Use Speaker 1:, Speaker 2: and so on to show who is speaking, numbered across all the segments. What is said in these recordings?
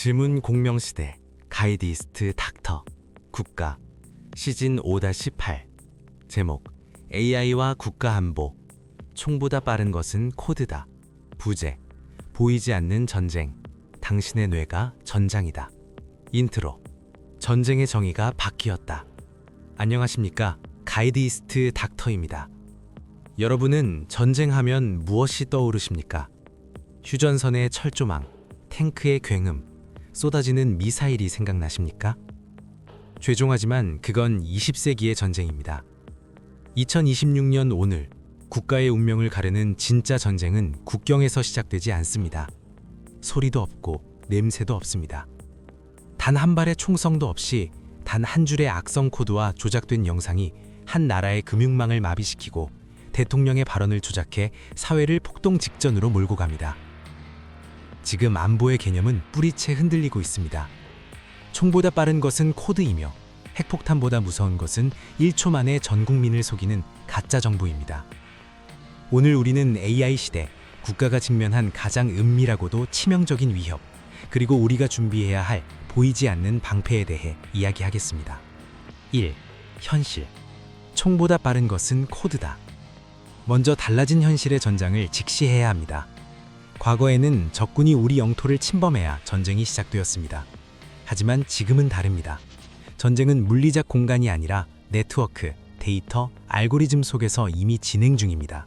Speaker 1: 질문 공명 시대 가이디스트 닥터 국가 시즌 5-8 제목 AI와 국가 안보. 총보다 빠른 것은 코드다. 부제 보이지 않는 전쟁. 당신의 뇌가 전장이다. 인트로 전쟁의 정의가 바뀌었다. 안녕하십니까? 가이디스트 닥터입니다. 여러분은 전쟁하면 무엇이 떠오르십니까? 휴전선의 철조망 탱크의 굉음 쏟아지는 미사일이 생각나십니까? 죄송하지만 그건 20세기의 전쟁입니다. 2026년 오늘 국가의 운명을 가르는 진짜 전쟁은 국경에서 시작되지 않습니다. 소리도 없고 냄새도 없습니다. 단 한 발의 총성도 없이 단 한 줄의 악성 코드와 조작된 영상이 한 나라의 금융망을 마비시키고 대통령의 발언을 조작해 사회를 폭동 직전으로 몰고 갑니다. 지금 안보의 개념은 뿌리채 흔들리고 있습니다. 총보다 빠른 것은 코드이며 핵폭탄보다 무서운 것은 1초 만에 전 국민을 속이는 가짜 정보입니다. 오늘 우리는 AI 시대, 국가가 직면한 가장 은밀하고도 치명적인 위협, 그리고 우리가 준비해야 할 보이지 않는 방패에 대해 이야기하겠습니다. 1. 현실. 총보다 빠른 것은 코드다. 먼저 달라진 현실의 전장을 직시해야 합니다. 과거에는 적군이 우리 영토를 침범해야 전쟁이 시작되었습니다. 하지만 지금은 다릅니다. 전쟁은 물리적 공간이 아니라 네트워크, 데이터, 알고리즘 속에서 이미 진행 중입니다.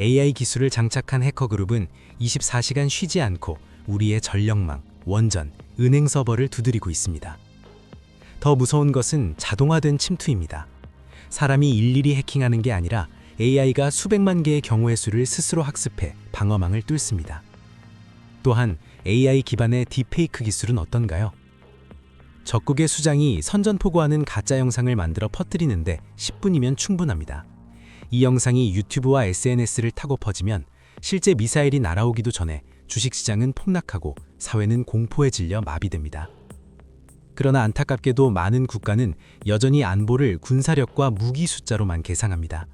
Speaker 1: AI 기술을 장착한 해커 그룹은 24시간 쉬지 않고 우리의 전력망, 원전, 은행 서버를 두드리고 있습니다. 더 무서운 것은 자동화된 침투입니다. 사람이 일일이 해킹하는 게 아니라 AI가 수백만 개의 경우의 수를 스스로 학습해 방어망을 뚫습니다. 또한 AI 기반의 딥페이크 기술은 어떤가요? 적국의 수장이 선전포고하는 가짜 영상을 만들어 퍼뜨리는데 10분이면 충분합니다. 이 영상이 유튜브와 SNS를 타고 퍼지면 실제 미사일이 날아오기도 전에 주식시장은 폭락하고 사회는 공포에 질려 마비됩니다. 그러나 안타깝게도 많은 국가는 여전히 안보를 군사력과 무기 숫자로만 계상합니다.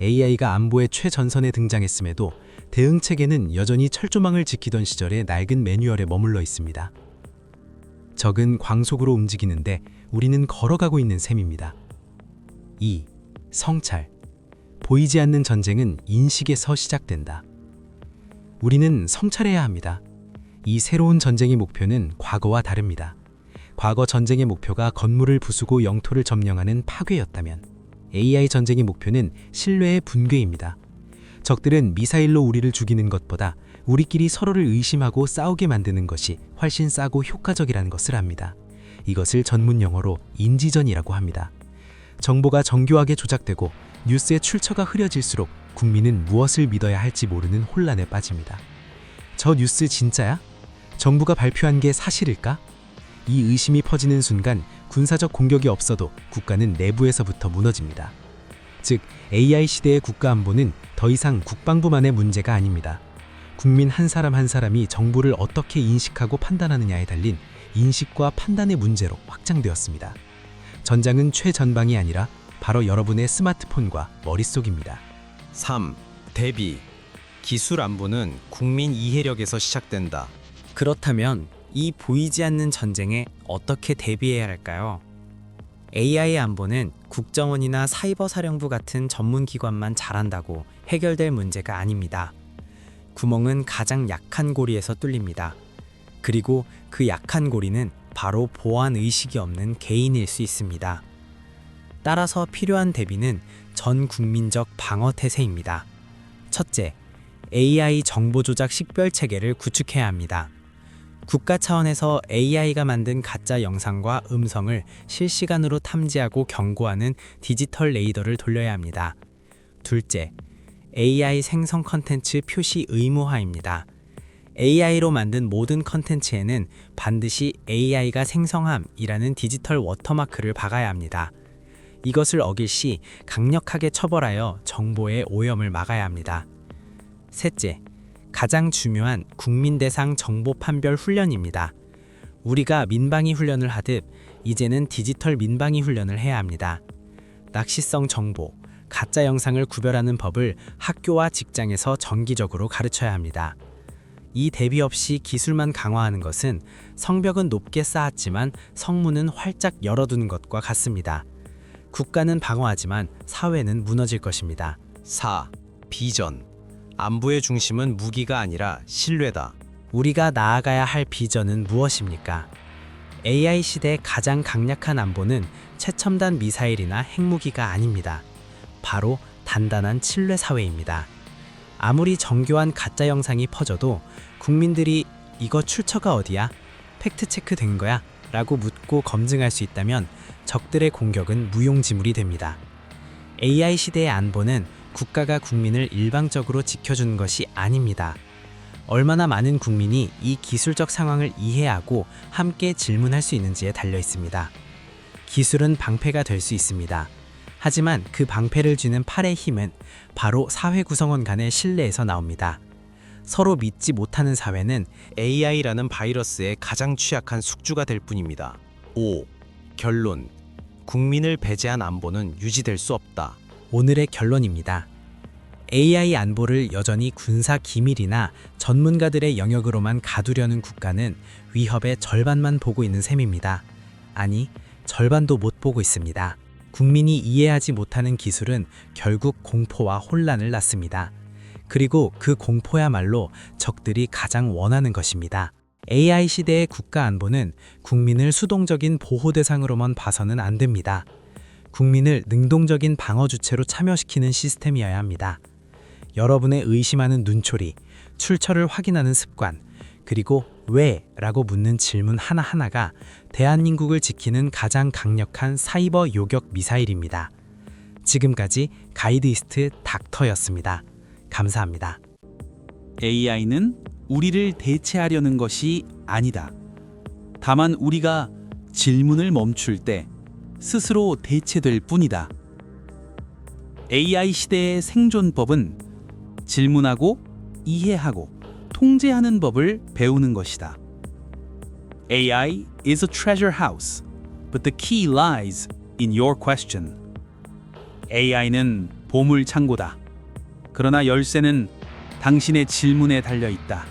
Speaker 1: AI가 안보의 최전선에 등장했음에도 대응 체계는 여전히 철조망을 지키던 시절의 낡은 매뉴얼에 머물러 있습니다. 적은 광속으로 움직이는데 우리는 걸어가고 있는 셈입니다. 2. 성찰. 보이지 않는 전쟁은 인식에서 시작된다. 우리는 성찰해야 합니다. 이 새로운 전쟁의 목표는 과거와 다릅니다. 과거 전쟁의 목표가 건물을 부수고 영토를 점령하는 파괴였다면 AI 전쟁의 목표는 신뢰의 붕괴입니다. 적들은 미사일로 우리를 죽이는 것보다 우리끼리 서로를 의심하고 싸우게 만드는 것이 훨씬 싸고 효과적이라는 것을 압니다. 이것을 전문 용어로 인지전이라고 합니다. 정보가 정교하게 조작되고 뉴스의 출처가 흐려질수록 국민은 무엇을 믿어야 할지 모르는 혼란에 빠집니다. 저 뉴스 진짜야? 정부가 발표한 게 사실일까? 이 의심이 퍼지는 순간 군사적 공격이 없어도 국가는 내부에서부터 무너집니다. 즉, AI 시대의 국가 안보는 더 이상 국방부만의 문제가 아닙니다. 국민 한 사람 한 사람이 정보를 어떻게 인식하고 판단하느냐에 달린 인식과 판단의 문제로 확장되었습니다. 전장은 최전방이 아니라 바로 여러분의 스마트폰과 머릿속입니다.
Speaker 2: 3. 대비. 기술 안보는 국민 이해력에서 시작된다.
Speaker 3: 그렇다면 이 보이지 않는 전쟁에 어떻게 대비해야 할까요? AI 안보는 국정원이나 사이버 사령부 같은 전문 기관만 잘한다고 해결될 문제가 아닙니다. 구멍은 가장 약한 고리에서 뚫립니다. 그리고 그 약한 고리는 바로 보안 의식이 없는 개인일 수 있습니다. 따라서 필요한 대비는 전 국민적 방어 태세입니다. 첫째, AI 정보 조작 식별 체계를 구축해야 합니다. 국가 차원에서 AI가 만든 가짜 영상과 음성을 실시간으로 탐지하고 경고하는 디지털 레이더를 돌려야 합니다. 둘째, AI 생성 컨텐츠 표시 의무화입니다. AI로 만든 모든 컨텐츠에는 반드시 AI가 생성함이라는 디지털 워터마크를 박아야 합니다. 이것을 어길 시 강력하게 처벌하여 정보의 오염을 막아야 합니다. 셋째, 가장 중요한 국민 대상 정보 판별 훈련입니다. 우리가 민방위 훈련을 하듯 이제는 디지털 민방위 훈련을 해야 합니다. 낚시성 정보, 가짜 영상을 구별하는 법을 학교와 직장에서 정기적으로 가르쳐야 합니다. 이 대비 없이 기술만 강화하는 것은 성벽은 높게 쌓았지만 성문은 활짝 열어두는 것과 같습니다. 국가는 방어하지만 사회는 무너질 것입니다.
Speaker 2: 4. 비전. 안보의 중심은 무기가 아니라 신뢰다.
Speaker 3: 우리가 나아가야 할 비전은 무엇입니까? AI 시대 가장 강력한 안보는 최첨단 미사일이나 핵무기가 아닙니다. 바로 단단한 신뢰 사회입니다. 아무리 정교한 가짜 영상이 퍼져도 국민들이 이거 출처가 어디야? 팩트 체크 된 거야? 라고 묻고 검증할 수 있다면 적들의 공격은 무용지물이 됩니다. AI 시대의 안보는 국가가 국민을 일방적으로 지켜주는 것이 아닙니다. 얼마나 많은 국민이 이 기술적 상황을 이해하고 함께 질문할 수 있는지에 달려 있습니다. 기술은 방패가 될 수 있습니다. 하지만 그 방패를 쥐는 팔의 힘은 바로 사회 구성원 간의 신뢰에서 나옵니다. 서로 믿지 못하는 사회는
Speaker 2: AI라는 바이러스의 가장 취약한 숙주가 될 뿐입니다. 5. 결론. 국민을 배제한 안보는 유지될 수 없다.
Speaker 3: 오늘의 결론입니다. AI 안보를 여전히 군사 기밀이나 전문가들의 영역으로만 가두려는 국가는 위협의 절반만 보고 있는 셈입니다. 아니, 절반도 못 보고 있습니다. 국민이 이해하지 못하는 기술은 결국 공포와 혼란을 낳습니다. 그리고 그 공포야말로 적들이 가장 원하는 것입니다. AI 시대의 국가 안보는 국민을 수동적인 보호 대상으로만 봐서는 안 됩니다. 국민을 능동적인 방어 주체로 참여시키는 시스템이어야 합니다. 여러분의 의심하는 눈초리, 출처를 확인하는 습관, 그리고 왜? 라고 묻는 질문 하나하나가 대한민국을 지키는 가장 강력한 사이버 요격 미사일입니다. 지금까지 가이드이스트 닥터였습니다. 감사합니다.
Speaker 4: AI는 우리를 대체하려는 것이 아니다. 다만 우리가 질문을 멈출 때 스스로 대체될 뿐이다. AI 시대의 생존법은 질문하고 이해하고 통제하는 법을 배우는 것이다. AI is a treasure house, but the key lies in your question. AI는 보물 창고다. 그러나 열쇠는 당신의 질문에 달려 있다.